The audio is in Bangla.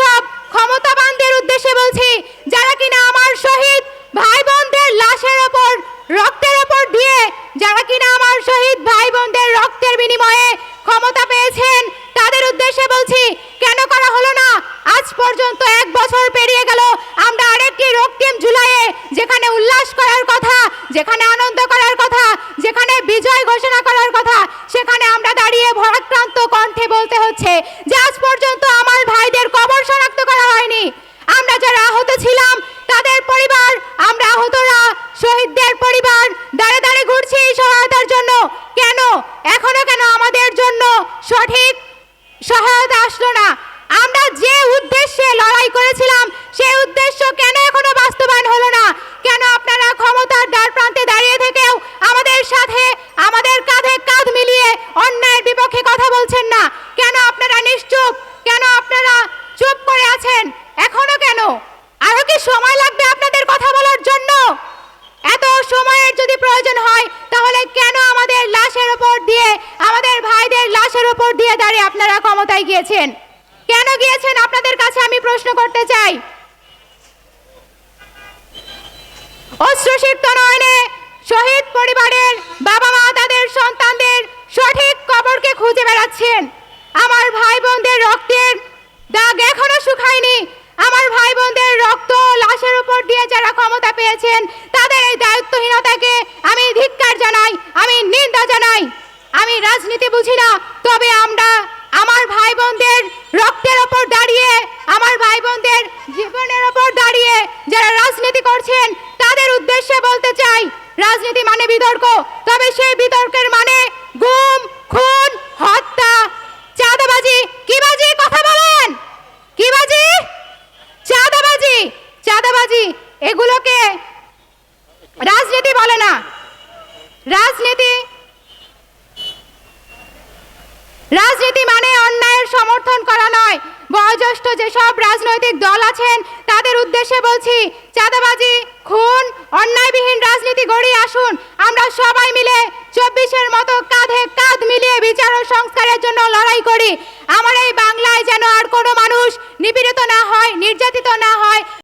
সব ক্ষমতাবানদের উদ্দেশ্যে বলছি, যারা কিনা আমার শহীদ ভাই বোনদের লাশের ওপর, রক্তের ওপর দিয়ে, যারা কিনা আমার শহীদ ভাই বোনদের রক্তের বিনিময়ে ক্ষমতা পেয়েছেন, তাদের উদ্দেশ্যে বলছি, কেন করা হলো না? আজ পর্যন্ত এক বছর পেরিয়ে গেল, আমরা আরেকটি রক্তিম জুলাইয়ে যেখানে উল্লাস করার কথা, যেখানে আনন্দ করার কথা, যেখানে বিজয় ঘোষণা করার কথা, সেখানে আমরা দাঁড়িয়ে ভরাক্রান্ত কণ্ঠে বলতে হচ্ছে যে আজ পর্যন্ত আমার শহীদদের পরিবার দাঁড়ে দাঁড়ে ঘুরছে এই সহায়তার জন্য। কেন? এখনও কেন আমাদের জন্য সঠিক সহায়তা আসলো না আমরা যে উদ্দেশ্যে লড়াই করেছিলাম সেই উদ্দেশ্য কেন এখনও বাস্তবায়ন হলো না কেন আপনারা ক্ষমতার দ্বার প্রান্তে দাঁড়িয়ে থেকেও আমাদের সাথে আমাদের কাঁধে কাঁধ মিলিয়ে অন্যায়ের বিপক্ষে কথা বলছেন না কেন আপনারা নিশ্চুপ কেন আপনারা চুপ করে আছেন এখনও কেন আরও কি সময় লাগবে আপনাদের কথা বলার জন্য এত সময়ের যদি প্রয়োজন হয়, তাহলে কেন আমাদের লাশের ওপর দিয়ে, আমাদের ভাইদের লাশের ওপর দিয়ে দাঁড়িয়ে আপনারা ক্ষমতায় গিয়েছেন? কেন গিয়েছেন? আপনাদের কাছে আমি প্রশ্ন করতে চাই। অশ্রুসিক্ত নয়নে শহীদ পরিবারের বাবা মা তাদের সন্তানদের সঠিক কবরকে খুঁজে বেড়াচ্ছেন। আমার ভাই বোনদের রক্তের দাগ এখনও শুকায়নি। আমার ভাই বোনদের রক্ত লাশের উপর দিয়ে যারা ক্ষমতা পেয়েছেন, তাদের এই দায়িত্বহীনতাকে আমি ধিক্কার জানাই আমি নিন্দা জানাই আমি রাজনীতি বুঝি না, তবে আমরা আমার ভাই বোনদের রক্তের ওপর দাঁড়িয়ে, আমার ভাই বোনদের জীবনের ওপর দাঁড়িয়ে যারা রাজনীতি করছেন, তাদের উদ্দেশ্যে বলতে চাই, রাজনীতি মানে বিতর্ক, তবে সেই বিতর্কের মানে গুম, খুন, হত্যা। চাঁদাবাজি, কি বাজি? কথা বলেন। কি বাজি? চাঁদাবাজি। চাঁদাবাজি, এগুলোকে রাজনীতি বলে না। রাজনীতি রাজনীতি মানে অন্যায়ের সমর্থন করা নয়। বয়োজ্যেষ্ঠ যেসব রাজনৈতিক দল আছেন, তাদের উদ্দেশ্যে বলছি, চাঁদাবাজি, খুন, অন্যায়বিহীন রাজনীতি গড়িয়ে আসুন। আমরা সবাই মিলে চব্বিশের মতো কাঁধে কাঁধ মিলিয়ে বিচার ও সংস্কারের জন্য লড়াই করি। আমার এই বাংলায় যেন আর কোনো মানুষ নিপীড়িত